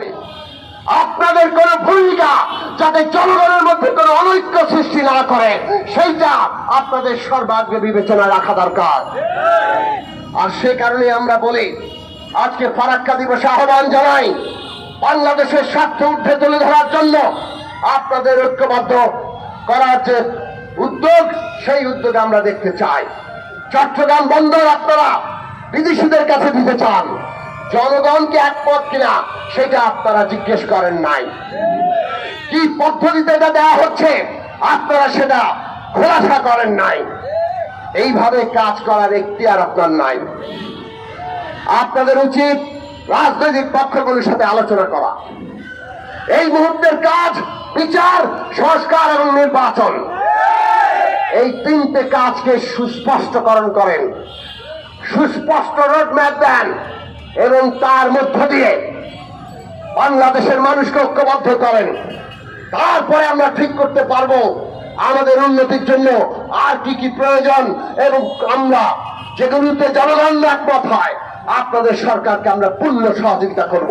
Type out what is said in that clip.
হবে। আপনাদের কোন ভূমিকা যাতে জনগণের মধ্যে কোনো অনৈক্য সৃষ্টি না করে, সেইটা আপনাদের সর্বাগ্রে বিবেচনা রাখা দরকার। আর সে কারণে আমরা বলি, আজকে ফারাক্কা দিবসে আহ্বান জানাই, বাংলাদেশের স্বার্থ ঊর্ধ্বে তুলে ধরার জন্য আপনাদের ঐক্যবদ্ধ করার যে উদ্যোগ, সেই উদ্যোগ আমরা দেখতে চাই। চট্টগ্রাম বন্দর আপনারা বিদেশিদের কাছে দিতে চান। জনগণকে একমত কিনা, সেটা আপনারা জিজ্ঞেস করেন নাই। কি পদ্ধতিতে এটা দেওয়া হচ্ছে, আপনারা সেটা খোলাসা করেন নাই। এইভাবে কাজ করার আর আপনার নাই। আপনাদের উচিত রাজনৈতিক পক্ষগুলোর সাথে আলোচনা করা। এই মুহূর্তের কাজ বিচার, সংস্কার এবং নির্বাচন। এই তিনটে কাজকে সুস্পষ্টকরণ করেন। সুস্পষ্ট রোডম্যাপ দেন। এবং তার মধ্য দিয়ে বাংলাদেশের মানুষকে ঐক্যবদ্ধ করেন। তারপরে আমরা ঠিক করতে পারব আমাদের উন্নতির জন্য আর কি কি প্রয়োজন এবং আমরা যেগুলোতে জনগণ একমত হয় আপনাদের সরকারকে আমরা পূর্ণ সহযোগিতা করব।